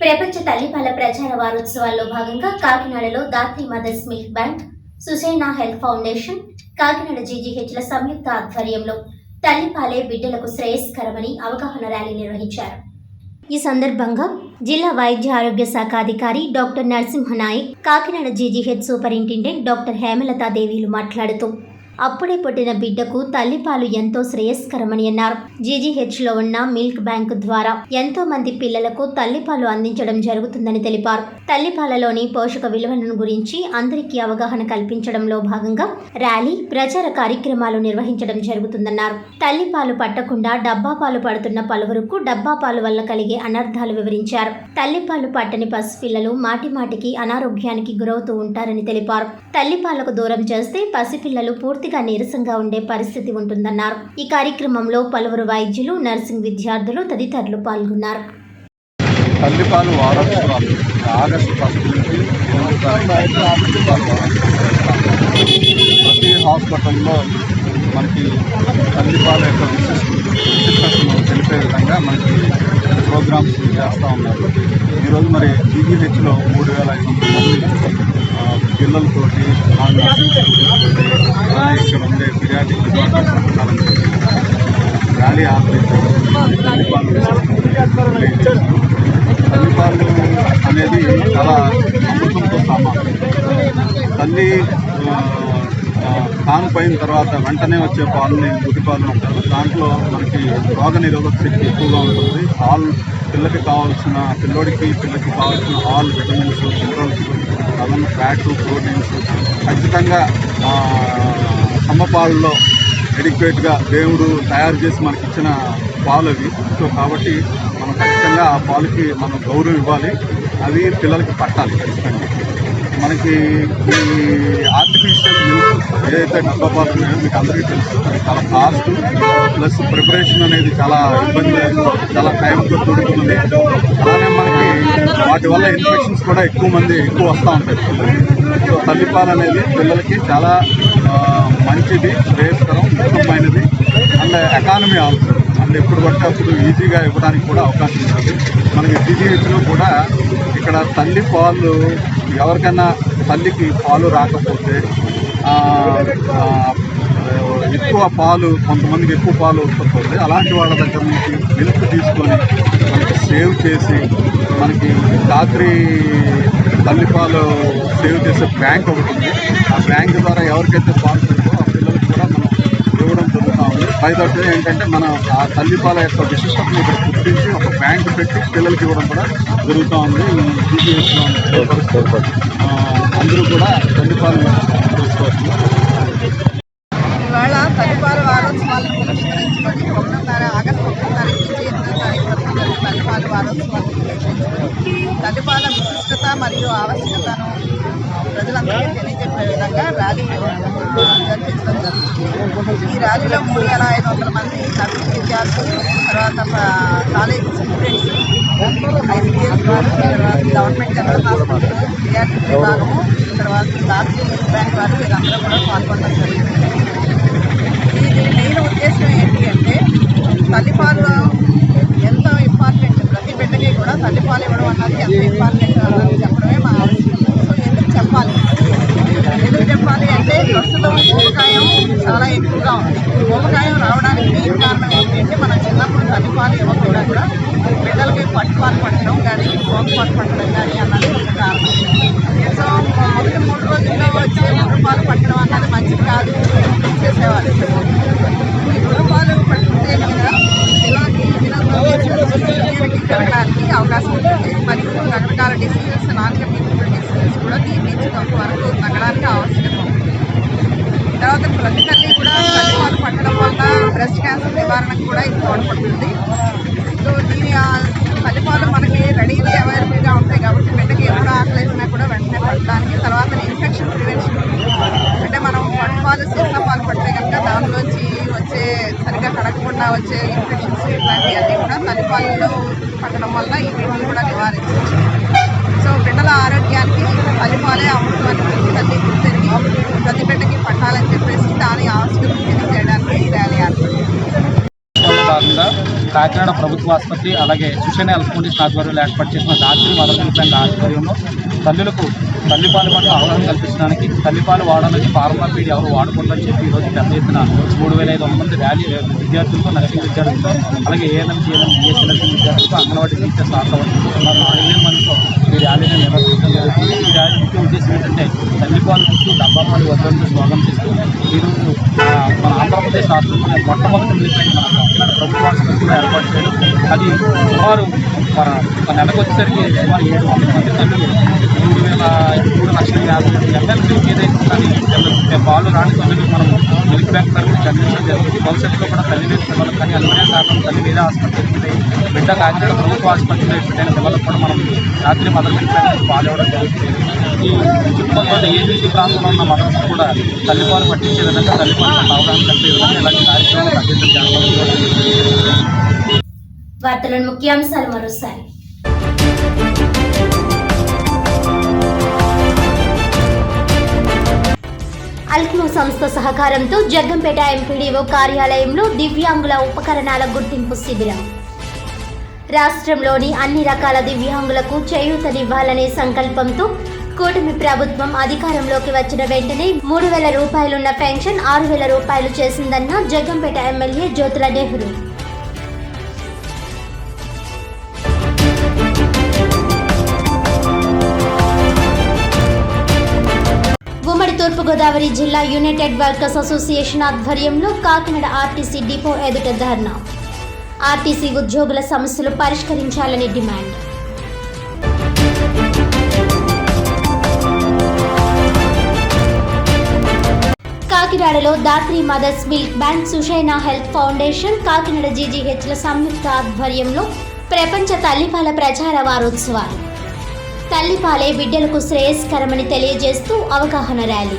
ప్రపంచ తల్లిపాల ప్రచార వారోత్సవాల్లో భాగంగా కాకినాడలో Dhatri mothers milk bank Sushena Health Foundation Kakinada జీజీహెచ్ల సంయుక్త ఆధ్వర్యంలో తల్లిపాలే బిడ్డలకు శ్రేయస్కరమని అవగాహన ర్యాలీ నిర్వహించారు. ఈ సందర్భంగా జిల్లా వైద్య ఆరోగ్య శాఖ అధికారి doctor Narasimhanayak Kakinada GGH superintendent doctor హేమలతాదేవిలు మాట్లాడుతూ అప్పుడే పుట్టిన బిడ్డకు తల్లిపాలు ఎంతో శ్రేయస్కరమని అన్నారు. జీజీహెచ్లో ఉన్న మిల్క్ బ్యాంక్ ద్వారా ఎంతో మంది పిల్లలకు తల్లిపాలు అందించడం జరుగుతుందని తెలిపారు. తల్లిపాలలోని పోషక విలువలను గురించి అందరికీ అవగాహన కల్పించడంలో భాగంగా ర్యాలీ ప్రచార కార్యక్రమాలు నిర్వహించడం జరుగుతుందన్నారు. తల్లిపాలు పట్టకుండా డబ్బా పాలు పడుతున్న పలువురుకు డబ్బా పాలు వల్ల కలిగే అనర్థాలు వివరించారు. తల్లిపాలు పట్టని పసిపిల్లలు మాటిమాటికి అనారోగ్యానికి గురవుతూ ఉంటారని తెలిపారు. తల్లిపాలకు దూరం చేస్తే పసిపిల్లలు పూర్తిగా నీరసంగా ఉండే పరిస్థితి ఉంటుందన్నారు. ఈ కార్యక్రమంలో పలువురు వైద్యులు నర్సింగ్ విద్యార్థులు తదితరులు పాల్గొన్నారు. తల్లిపాలు వారోత్సవాలు ఆగస్టు ఫస్ట్ నుంచి ప్రతి హాస్పిటల్లో మనకి తల్లిపాలు యొక్క విశిష్ట విశిష్టతను తెలిపే విధంగా మనకి ప్రోగ్రామ్స్ చేస్తూ ఉన్నారు. ఈరోజు మరి జీజీహెచ్లో మూడు వేల ఐదు వందల మంది పిల్లలతోటి ఆ నర్సింగ్ స్టూడెంట్స్తోటి, అలానే ఇక్కడ ఉండే పిరియాటిక్ ర్యాలీ ఆపరేషన్ తల్లిపాలు అనేది చాలా అమృతంతో సమానం తల్లి ఆ, తాను పోయిన తర్వాత వెంటనే వచ్చే పాలని గుడ్డిపాలు అంటారు దాంట్లో మనకి రోగ నిరోధక శక్తి ఎక్కువగా ఉంటుంది పాలు పిల్లకి కావాల్సిన పిల్లోడికి పిల్లకి కావాల్సిన ఆల్ విటమిన్స్ మినరల్స్ అలాగే ఫ్యాట్ ప్రోటీన్స్ ఖచ్చితంగా ఆ, సమ్మపాలలో ఎడిక్వేట్గా దేవుడు తయారు చేసి మనకి ఇచ్చిన పాలు అవి సో కాబట్టి మనం ఖచ్చితంగా ఆ పాలకి మనం గౌరవం ఇవ్వాలి. అవి పిల్లలకి పట్టాలి ఖచ్చితంగా. మనకి ఈ ఆర్టిఫిషియల్ మిల్క్ ఏదైతే డబ్బా పాలు మీకు అందరికీ తెలుసు. చాలా కాస్ట్ ప్లస్ ప్రిపరేషన్ అనేది చాలా ఇబ్బంది చాలా టైంతో కూడుకున్నది అలానే మనకి వాటి వల్ల ఇన్ఫెక్షన్స్ కూడా ఎక్కువ మంది ఎక్కువ వస్తూ ఉంటాయి. సో తల్లిపాలు అనేది పిల్లలకి చాలా మంచిది శ్రేయస్కరం ఉత్తమమైనది. అండ్ ఎకానమీ ఆల్సో అండ్ ఎప్పుడు పడితే అప్పుడు ఈజీగా ఇవ్వడానికి కూడా అవకాశం ఉంటుంది. మనకి జీజీహెచ్లో కూడా ఇక్కడ తల్లి పాలు ఎవరికైనా తల్లికి పాలు రాకపోతే ఎక్కువ పాలు కొంతమందికి ఎక్కువ పాలు వస్తుంది అలాంటి వాళ్ళ దగ్గర నుంచి మిల్క్ తీసుకొని మనకి సేవ్ చేసి మనకి రాత్రి తల్లిపాలు సేవ్ చేసే బ్యాంక్ ఒకటి ఉంది. ఆ బ్యాంక్ ద్వారా ఎవరికైతే పాలు సరిపో ఆ పిల్లలకు కూడా మనం ఇవ్వడం జరుగుతూ ఉంది. పైదొట్టు ఏంటంటే మనం ఆ తల్లిపాల యొక్క విశిష్టతను ఇక్కడ గుర్తించి ఒక బ్యాంక్ పెట్టి పిల్లలకి ఇవ్వడం కూడా జరుగుతూ ఉంది. ఈ అందరూ కూడా తల్లిపాలు తీసుకోవచ్చు ఇవాళ తల్లిపాల వారోత్సవాలను పురస్కరించుకొని ఒకటోన్నర ఆగస్టు ఒకటో తారీఖు నుంచి ఎనిమిదో తారీఖు వరకు జరిగే తల్లిపాల వారోత్సవాలను పురస్కరించుకొని తల్లిపాల విశిష్టత మరియు ఆవశ్యకతను ప్రజలందరికీ తెలియజెప్పే విధంగా ర్యాలీ జరిపించడం జరుగుతుంది. ఈ ర్యాలీలో మూడు వేల ఐదు వందల మంది నర్సింగ్ విద్యార్థులు తర్వాత కాలేజ్ స్టూడెంట్స్ ఐసీఎస్ వారు తర్వాత గవర్నమెంట్ జనరల్ హాస్పిటల్ పియాట్రిక్ విభాగము తర్వాత దాత్రి బ్యాంక్ వారు వీరందరూ కూడా పాల్గొనడం జరిగింది. ఇది మెయిన్ ఉద్దేశం ఏంటి అంటే తల్లిపాలు ఎంతో ఇంపార్టెంట్ ప్రతి బిడ్డకి కూడా తల్లిపాలు ఇవ్వడం అన్నది ఎంత ఇంపార్టెంట్ అన్నది చెప్పడమే మా ఆలోచన. సో ఎందుకు చెప్పాలి? ఎందుకు చెప్పాలి అంటే ప్రస్తుతం ఊబకాయం చాలా ఎక్కువగా ఉంది. ఊబకాయం రావడానికి మెయిన్ కారణం ఏంటంటే మన చిన్నప్పుడు తల్లిపాలు ఇవ్వకుండా కూడా బిడ్డలకి పట్టుపాలు పట్టడం కానీ పాలు పట్టడం కానీ అన్నది ఒక కారణం సో మొదటి మూడు రోజుల్లో వచ్చి రూపాయలు పట్టడం అన్నది మంచిది కాదు చేసేవాళ్ళు ఈ గుర్రపాలు పట్టుకుంటే కనుక పిల్లలకి పిల్లలకి అవకాశం ఉంటుంది మరియు రకరకాల డిసీజెస్ నాన్ కమ్యూనికేబుల్ డిసీజెస్ కూడా దీని నుంచి కొంతవరకు తగ్గడానికి ఆవశ్యకత ఉంటుంది తర్వాత ప్రతి తల్లి కూడా తల్లిపాలు పట్టడం వల్ల బ్రెస్ట్ క్యాన్సర్ నివారణకు కూడా ఇది తోడ్పడుతుంది సో దీని ఆ మనకి రెడీలీ అవైలబుల్గా ఉంటాయి కాబట్టి బిడ్డకి ఎప్పుడు ఆకలేసినా కూడా వెంటనే పట్టడానికి తర్వాత ఇన్ఫెక్షన్ ప్రివెన్షన్ అంటే మనం పట్టుపాలు సీసా పాలు పడితే కనుక దానిలోంచి వచ్చే సరిగ్గా కడగకుండా వచ్చే ఇన్ఫెక్షన్స్ ఇట్లాంటివన్నీ కూడా తల్లిపాలలో పట్టడం వల్ల ఇవన్నీ కూడా నివారించవచ్చు. సో బిడ్డల ఆరోగ్యం తల్లిపాలే అమృతం అని ప్రతి తల్లి గుర్తెరిగి ప్రతి బిడ్డకి పట్టాలని చెప్పేసి దాని ఆవశ్యకత తెలియజేయడానికి ఈ ర్యాలీ ఏర్పడింది భాగంగా కాకినాడ ప్రభుత్వ ఆసుపత్రి అలాగే సుషేణ హెల్త్ ఫౌండేషన్ ఆధ్వర్యంలో ఏర్పాటు చేసిన రాత్రి మదర్ మిల్క్ బ్యాంక్ ఆధ్వర్యంలో తల్లులకు తల్లిపాలు పట్ల అవగాహన కల్పించడానికి తల్లిపాలు వాడాలని ఫార్మా పీడి ఎవరు వాడకూడదని చెప్పి ఈరోజు పెద్ద ఎత్తున మూడు వేల ఐదు వందల మంది ర్యాలీ విద్యార్థులతో నర్సింగ్ విద్యార్థులతో అలాగే ఏఎన్ఎం జిఎన్ఎం బిఎస్సీ నర్సింగ్ విద్యార్థులతో అంగన్వాడీ టీచర్స్ ఆశా వర్కర్లు సుమారు నాలుగు వేల మందితో ఈ ర్యాలీని నిర్వహించడం జరుగుతుంది ఈ ర్యాలీ ముఖ్య ఉద్దేశం ఏంటంటే తల్లిపాలు ఇస్తూ డబ్బాపాలు వద్దంటూ స్వాగతం చేస్తూ ఈరోజు మన ఆంధ్రప్రదేశ్ రాష్ట్రంలో మొట్టమొదటి మిలిటరీ మన కాకినాడ ప్రభుత్వ ఆసుపత్రిలో ఏర్పాటు చేయడం. అది సుమారు మన ఒక నెలకు వచ్చేసరికి సుమారు ఏడు వందల మంది తల్లులు మూడు వేల మూడు లక్షల యాభై ఎంఎల్సీ ఏదైతే కానీ పిల్లలు పాలు రాని తల్లులు మనం మిల్క్ బ్యాంక్ తరఫున అందించడం జరుగుతుంది. భవిష్యత్తులో కూడా తల్లి లేని పిల్లలకు కానీ అనుకునే కారణం తల్లి వేరే ఆసుపత్రి బిడ్డ కాకినాడ ప్రభుత్వ ఆసుపత్రిలో ఎప్పుడైనా పిల్లలకు కూడా మనం రాత్రి మదర్ మిల్క్ బ్యాంక్ పాలు ఇవ్వడం జరుగుతుంది. ఈ చుట్టుపక్కల ఏజెన్సీ ప్రాంతంలో ఉన్న మదర్స్ కూడా తల్లిపాలు పట్టించే విధంగా తల్లిపాలు అవడానికి కలిపే విధంగా ఇలాంటి కార్యక్రమాలు అందించడం జరుగుతుంది వార్తలను ముఖ్యాంశాలు మరోసారి. అల్క్నో సంస్థ సహకారంతో జగ్గంపేట ఎంపీడీఓ కార్యాలయంలో దివ్యాంగుల ఉపకరణాల గుర్తింపు శిబిరం. రాష్ట్రంలోని అన్ని రకాల దివ్యాంగులకు చేయూతనివ్వాలనే సంకల్పంతో కూటమి ప్రభుత్వం అధికారంలోకి వచ్చిన వెంటనే మూడు వేల రూపాయలున్న పెన్షన్ ఆరు వేల రూపాయలు చేసిందన్న జగ్గంపేట ఎమ్మెల్యే జ్యోతుల నెహ్రూ. ఉమ్మడి తూర్పుగోదావరి జిల్లా యునైటెడ్ వర్కర్స్ అసోసియేషన్ ఆధ్వర్యంలో కాకినాడ ఆర్టీసీ డిపో ఎదుట ధర్నా. ఆర్టీసీ ఉద్యోగుల సమస్యలు పరిష్కరించాలని డిమాండ్. కాకినాడలో Dhatri mothers milk bank Sushena Health Foundation Kakinada జీజీహెచ్ల సంయుక్త ఆధ్వర్యంలో ప్రపంచ తల్లిపాల ప్రచార వారోత్సవాలు. తల్లిపాలే బిడ్డలకు శ్రేయస్కరమని తెలియజేస్తూ అవగాహన ర్యాలీ.